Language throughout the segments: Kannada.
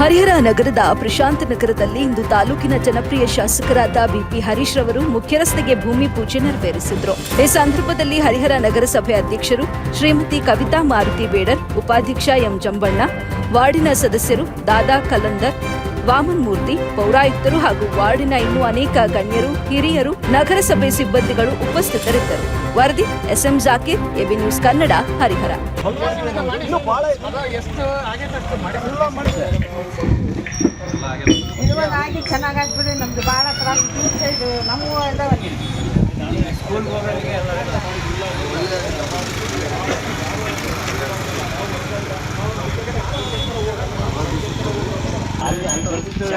ಹರಿಹರ ನಗರದ ಪ್ರಶಾಂತ ನಗರದಲ್ಲಿ ಇಂದು ತಾಲೂಕಿನ ಜನಪ್ರಿಯ ಶಾಸಕರಾದ ಬಿಪಿ ಹರೀಶ್ ರವರು ಮುಖ್ಯ ರಸ್ತೆಗೆ ಭೂಮಿ ಪೂಜೆ ನೆರವೇರಿಸಿದ್ರು. ಈ ಸಂದರ್ಭದಲ್ಲಿ ಹರಿಹರ ನಗರಸಭೆ ಅಧ್ಯಕ್ಷರು ಶ್ರೀಮತಿ ಕವಿತಾ ಮಾರುತಿ ಬೇಡರ್, ಉಪಾಧ್ಯಕ್ಷ ಎಂ ಜಂಬಣ್ಣ, ವಾರ್ಡಿನ ಸದಸ್ಯರು ದಾದಾ ಕಲಂದರ್ ವಾಮನ್ ಮೂರ್ತಿ ಪೌರಾಯುಕ್ತರು ಹಾಗೂ ವಾರ್ಡಿನ ಇನ್ನೂ ಅನೇಕ ಗಣ್ಯರು ಹಿರಿಯರು ನಗರಸಭೆ ಸಿಬ್ಬಂದಿಗಳು ಉಪಸ್ಥಿತರಿದ್ದರು. ವರದಿ SM Zakir AB news Kannada Harihara. ಚೆನ್ನಾಗಿ ಆಗ್ಬಿಡಿ ನಮ್ದು ಭಾಳ ತ್ರಾಸ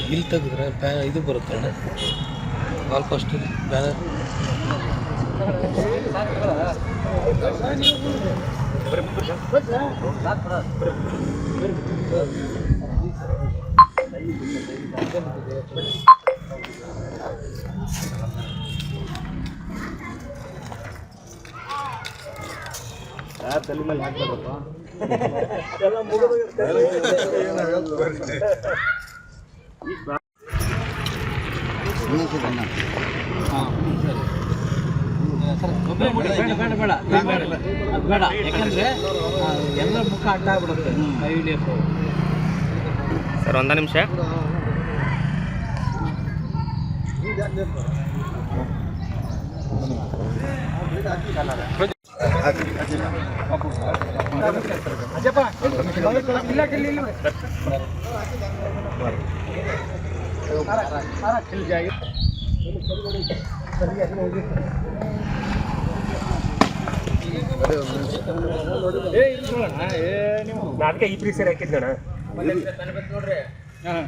பில் தகுதுறேன் பே இது பொறுத்தேன் wall poster banner almost banner ಬೇಡ ಬೇಡ ಯಾಕಂದ್ರೆ ಎಲ್ಲ ಸರ್ ಒಂದ ನಿಮಿಷ. ಅದಕ್ಕೆ ಈ ಪ್ರೀ ಸೇರಿ ನೋಡ್ರಿ ಹಾಂ